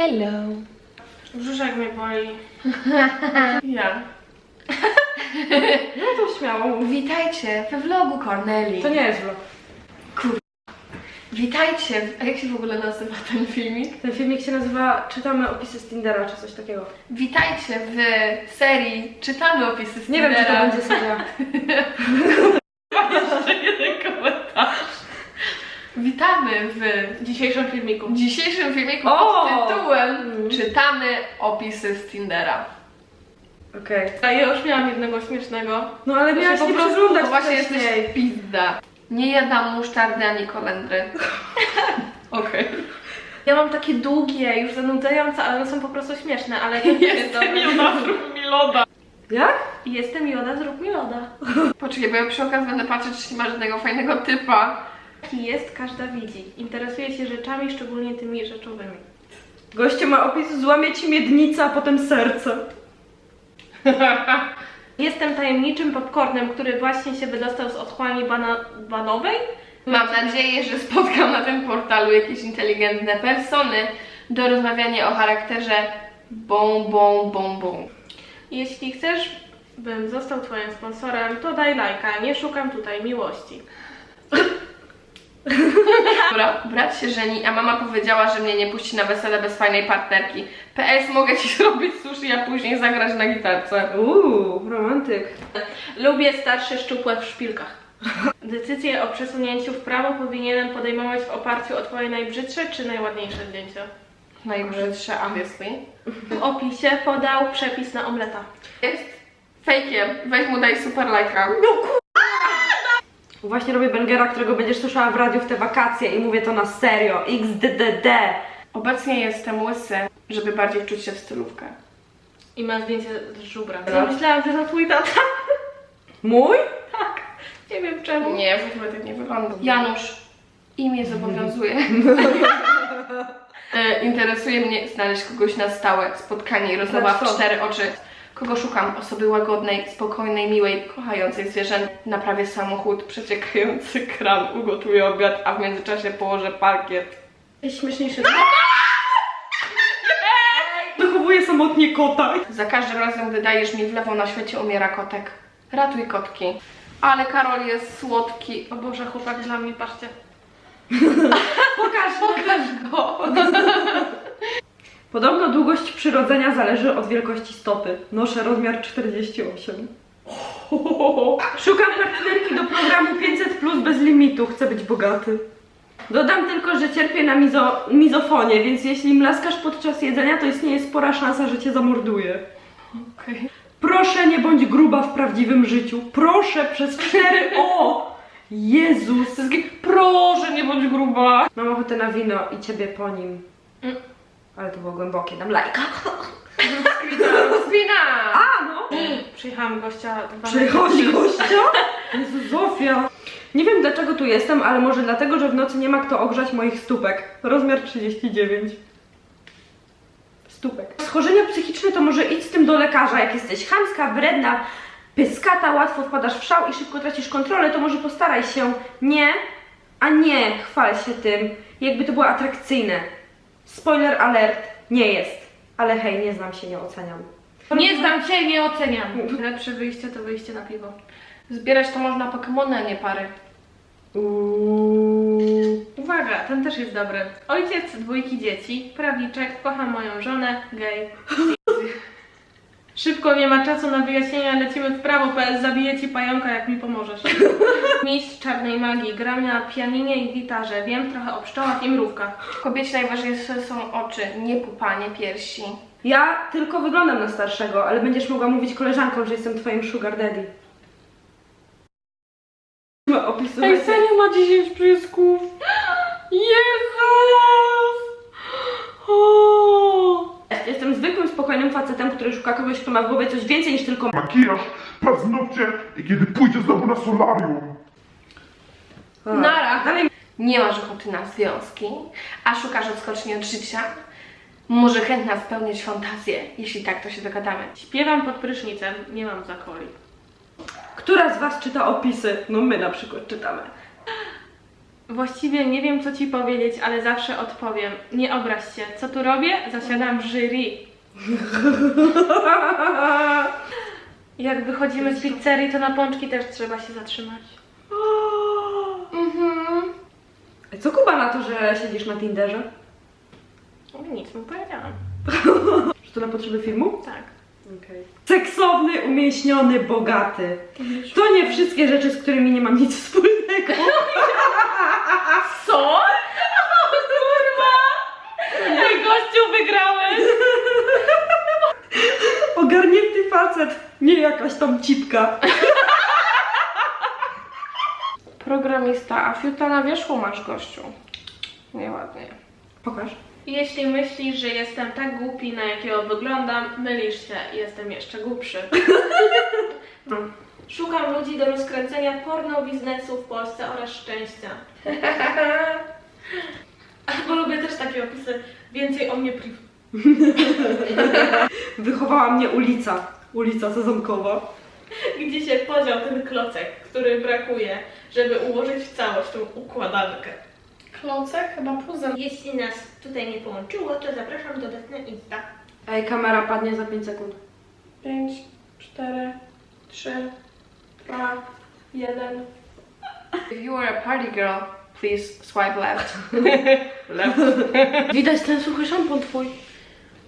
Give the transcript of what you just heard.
Hello. Brzuszek mnie boli. Ja. No to śmiało. Witajcie we vlogu Corneli. To nie jest vlog. Witajcie. w- A jak się w ogóle nazywa ten filmik? Ten filmik się nazywa Czytamy opisy z Tindera czy coś takiego. Witajcie w serii Czytamy opisy z Nie wiem, czy to Tindera. będzie seria. W dzisiejszym filmiku. dzisiejszym filmiku O! pod tytułem Mm. Czytamy opisy z Tindera. Okej. A ja już miałam jednego śmiesznego. No ale miałaś po prostu- To właśnie jesteś pizda. Nie jadam musztardy ani kolendry. Okej. Ja mam takie długie, już zanudzające, ale one są po prostu śmieszne, ale nie jest dobre. zrób mi loda. Jak? Jestem Joda, zrób mi loda. Poczekaj, bo ja przy okazji będę patrzeć, czy nie ma żadnego fajnego typa. Jest, każda widzi. Interesuje się rzeczami, szczególnie tymi rzeczowymi. Goście ma opis, złamie ci miednica, a potem serce. Jestem tajemniczym popcornem, który właśnie się wydostał z otchłani bana banowej. Mam nadzieję, że spotkam na tym portalu jakieś inteligentne persony do rozmawiania o charakterze bom, bom, bom, bom. Jeśli chcesz, bym został twoim sponsorem, to daj lajka. Nie szukam tutaj miłości. Dobra, brat się żeni, a mama powiedziała, że mnie nie puści na wesele bez fajnej partnerki. PS, mogę ci zrobić sushi, a później zagrać na gitarce. Uuu, romantyk. Lubię starsze szczupłe w szpilkach. Decyzję o przesunięciu w prawo powinienem podejmować w oparciu o twoje najbrzydsze czy najładniejsze zdjęcia. Najbrzydsze, obviously. W opisie podał przepis na omleta. Jest fejkiem. Weź mu daj super lajka. Właśnie robię bangera, którego będziesz słyszała w radiu w te wakacje i mówię to na serio. XDDD. Obecnie jestem łysy, żeby bardziej wczuć się w stylówkę. I ma zdjęcie z żubra. Ja myślałam, że to twój tata. Mój? Tak. Nie wiem czemu. Nie, w ogóle tak nie wygląda. Janusz, imię zobowiązuje. E, Interesuje mnie znaleźć kogoś na stałe, spotkanie i rozmowa w cztery oczy. Kogo szukam? Osoby łagodnej, spokojnej, miłej, kochającej zwierzę. Naprawię samochód, przeciekający kran, ugotuję obiad, a w międzyczasie położę parkiet. Śmieszniejszy. Wychowuję samotnie kota. Za każdym razem wydajesz mi w lewo na świecie umiera kotek. Ratuj kotki. Ale Karol jest słodki. O Boże, chłopak dla mnie, patrzcie. Pokaż, Pokaż go. Podobno długość przyrodzenia zależy od wielkości stopy. Noszę rozmiar 48. Szukam partnerki do programu 500 plus bez limitu. Chcę być bogaty. Dodam tylko, że cierpię na mizo mizofonie, więc jeśli mlaskasz podczas jedzenia, to istnieje spora szansa, że cię zamorduję. Okej. Proszę, nie bądź gruba w prawdziwym życiu. Proszę, przez cztery O! Jezus! Proszę, nie bądź gruba. Mam ochotę na wino i ciebie po nim. Mm. Ale to było głębokie, dam lajka. Spina! A, no! Przyjechałam gościa Przychodzi gościa? Jezu, Zofia! Nie wiem dlaczego tu jestem, ale może dlatego, że w nocy nie ma kto ogrzać moich stópek. Rozmiar 39. Stópek. Schorzenia psychiczne to może idź z tym do lekarza. Jak jesteś chamska, wredna, pyskata, łatwo wpadasz w szał i szybko tracisz kontrolę, to może postaraj się nie, a nie chwal się tym, jakby to było atrakcyjne. Spoiler alert, nie jest. Ale hej, nie znam się, nie oceniam. Nie znam cię, nie oceniam. Lepsze wyjście to wyjście na piwo. Zbierać to można Pokemony, a nie pary. Uuu. Uwaga, ten też jest dobry. Ojciec dwójki dzieci, prawiczek, kocha moją żonę, gej. Szybko, nie ma czasu na wyjaśnienia, lecimy w prawo, PS zabije ci pająka, jak mi pomożesz. Mistrz czarnej magii, gram na pianinie i gitarze, wiem trochę o pszczołach i mrówkach. W kobiecie najważniejsze są oczy, nie pupanie piersi. Ja tylko wyglądam na starszego, ale będziesz mogła mówić koleżankom, że jestem twoim sugar daddy. Opisuję. ma 10 przysków. Jezus! O! Jestem facetem, który szuka kogoś, kto ma w głowie coś więcej niż tylko makijaż, paznokcie i kiedy pójdzie znowu na solarium. Nara. Dalej Nie masz ochoty na związki, a szukasz odskoczni od życia? Może chętna spełnić fantazję? Jeśli tak, to się dogadamy. Śpiewam pod prysznicem, nie mam zakoli. Która z was czyta opisy? No my na przykład czytamy. Właściwie nie wiem, co ci powiedzieć, ale zawsze odpowiem. Nie obraź się. Co tu robię? Zasiadam w jury. Jak wychodzimy z pizzerii, to na pączki też trzeba się zatrzymać. Mhm. Co Kuba na to, że siedzisz na Tinderze? Nic mu powiedziałam. Czy to na potrzeby filmu? Tak. Okej. Seksowny, umięśniony, bogaty. To nie wszystkie rzeczy, z którymi nie mam nic wspólnego. Co? Kurwa! Ty gościu wygrałeś! Facet, nie jakaś tam cipka. Programista, a fiuta na wierzchu masz gościu. Nieładnie. Pokaż. Jeśli myślisz, że jestem tak głupi, na jakiego wyglądam, mylisz się. Jestem jeszcze głupszy. Szukam ludzi do rozkręcenia porno biznesu w Polsce oraz szczęścia. Bo lubię też takie opisy. Więcej o mnie priv. Wychowała mnie ulica. Ulica Sezamkowa. Gdzie się podział ten klocek, który brakuje, żeby ułożyć w całość tą układankę. Klocek? Chyba puzzle. Jeśli nas tutaj nie połączyło, to zapraszam do Detne Insta. Ej, kamera padnie za 5 sekund. 5, 4, 3, 2, 1. If you are a party girl, please swipe left. left. Widać ten suchy szampon twój.